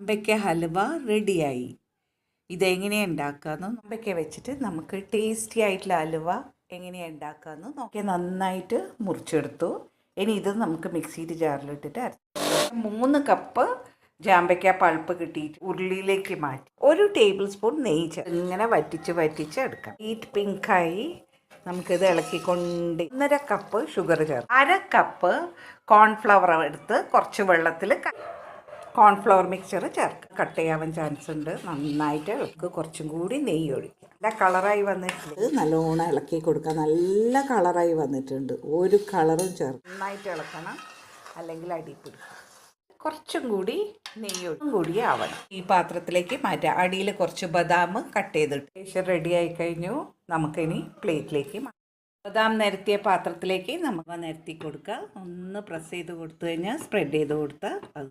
അമ്പയ്ക്ക ഹലുവ റെഡിയായി. ഇതെങ്ങനെയാണ് ഉണ്ടാക്കാമെന്ന് അമ്പയ്ക്ക വെച്ചിട്ട് നമുക്ക് ടേസ്റ്റി ആയിട്ടുള്ള ഹലുവ എങ്ങനെയാണ് ഉണ്ടാക്കാമെന്ന് നോക്കി. നന്നായിട്ട് മുറിച്ചെടുത്തു. ഇനി ഇത് നമുക്ക് മിക്സിയുടെ ജാറിലിട്ടിട്ട് അരച്ച് മൂന്ന് കപ്പ് ജാമ്പയ്ക്ക പൾപ്പ് കിട്ടിയിട്ട് ഉരുളിയിലേക്ക് മാറ്റി ഒരു ടേബിൾ സ്പൂൺ നെയ്യ് ഇങ്ങനെ വറ്റിച്ച് വറ്റിച്ച് എടുക്കാം. ഈറ്റ് പിങ്കായി നമുക്കിത് ഇളക്കിക്കൊണ്ട് ഒന്നര കപ്പ് ഷുഗർ ചേർക്കാം അര കപ്പ് കോൺഫ്ലവർ എടുത്ത് കുറച്ച് വെള്ളത്തിൽ കോൺഫ്ലവർ മിക്സ്ചർ ചേർക്കുക കട്ട് ചെയ്യാൻ ചാൻസ് ഉണ്ട്. നന്നായിട്ട് ഇളക്ക്. കുറച്ചും കൂടി നെയ്യ് ഒഴിക്കുക നല്ല കളറായി വന്നിട്ടുണ്ട്. നല്ലോണം ഇളക്കി കൊടുക്കുക നല്ല കളറായി വന്നിട്ടുണ്ട്. ഒരു കളറും ചേർക്കുക നന്നായിട്ട് ഇളക്കണം. അല്ലെങ്കിൽ അടിപിടിക്കുക കുറച്ചും കൂടി നെയ്യ് കൂടി ആവണം. ഈ പാത്രത്തിലേക്ക് മാറ്റാം. അടിയിൽ കുറച്ച് ബദാം കട്ട് ചെയ്തിട്ട്. ശേഷം റെഡി ആയി കഴിഞ്ഞു. നമുക്കിനി പ്ലേറ്റിലേക്ക് മാറ്റാം. ബദാം നിരത്തിയ പാത്രത്തിലേക്ക് നമുക്ക് നിരത്തി കൊടുക്കുക ഒന്ന് പ്രസ് ചെയ്ത് കൊടുത്തു കഴിഞ്ഞാൽ സ്പ്രെഡ് ചെയ്ത് കൊടുത്താൽ അത്